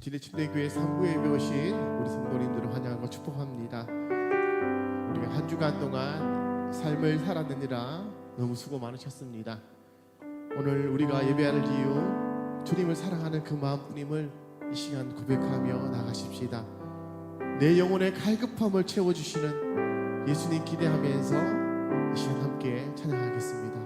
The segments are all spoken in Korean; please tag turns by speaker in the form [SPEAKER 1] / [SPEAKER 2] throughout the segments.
[SPEAKER 1] 진해침대교회 3부에 배우신 우리 성도님들을 환영하고 축복합니다. 우리가 한 주간 동안 삶을 살았느니라 너무 수고 많으셨습니다. 오늘 우리가 예배할 이유 주님을 사랑하는 그 마음뿐임을 이 시간 고백하며 나가십시다. 내 영혼의 갈급함을 채워주시는 예수님 기대하면서 이 시간 함께 찬양하겠습니다.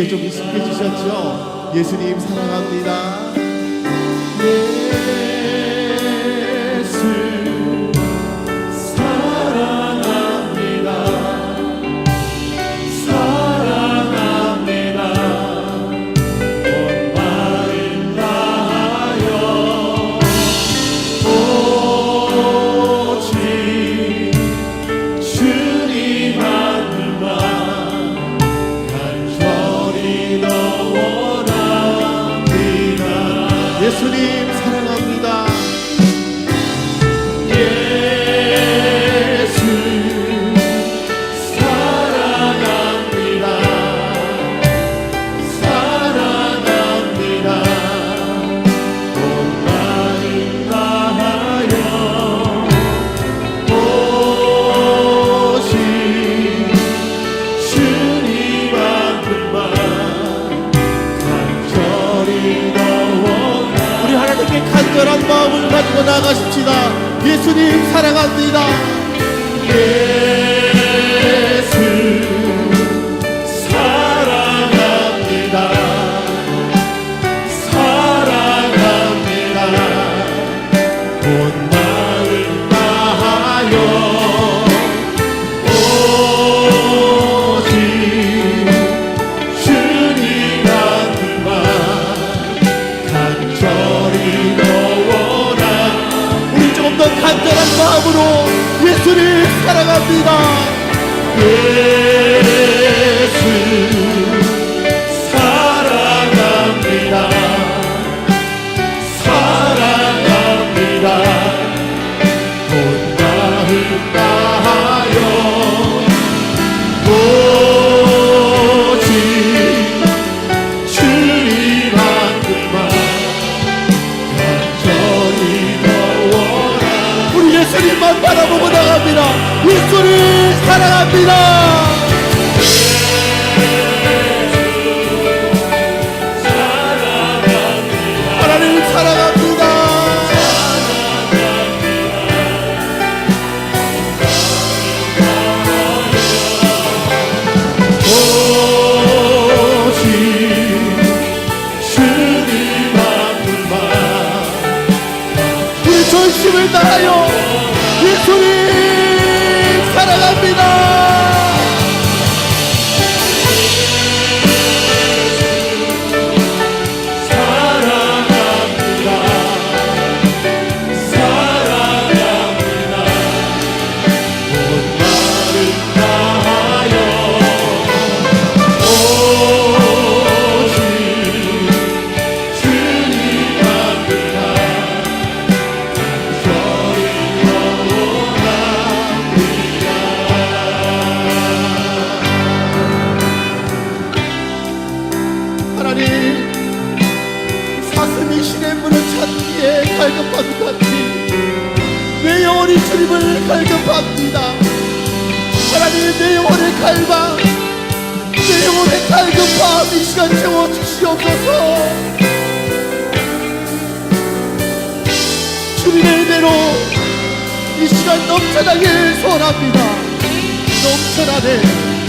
[SPEAKER 1] 이제 좀 익숙해지셨죠? 예수님 사랑합니다. 축복합니다. 예수. 빗소리 사랑합니다. 주님을 갈급합니다. 하나님 내 영혼의 갈망 내 영혼의 갈급함 이 시간 채워주시옵소서. 주님의 대로 이 시간 넘쳐나게 소원합니다. 넘쳐나네.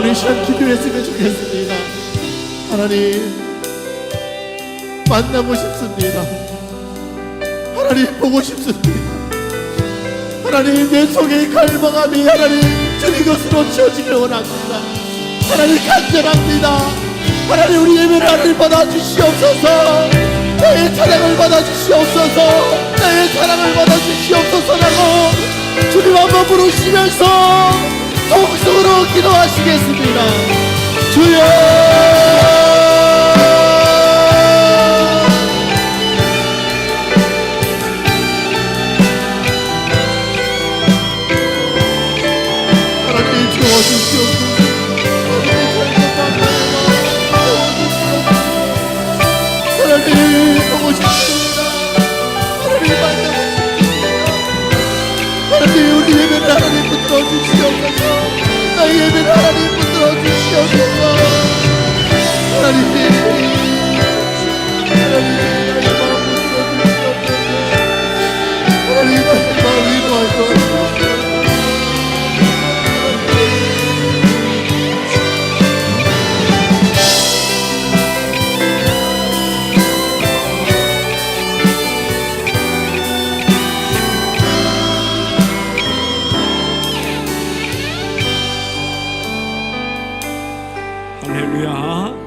[SPEAKER 1] 오늘 이 시간 기도했으면 좋겠습니다. 하나님 만나고 싶습니다. 하나님 보고 싶습니다. 하나님 내 속에 갈망함이 하나님 주님 것으로 채워지길 원합니다. 하나님 간절합니다. 하나님 우리 예배를 하나님 받아주시옵소서. 나의 찬양을 받아주시옵소서. 나의 사랑을 받아주시옵소서라고 주님 한번 부르시면서 통성으로 기도하시겠습니다. 주여 할렐루야.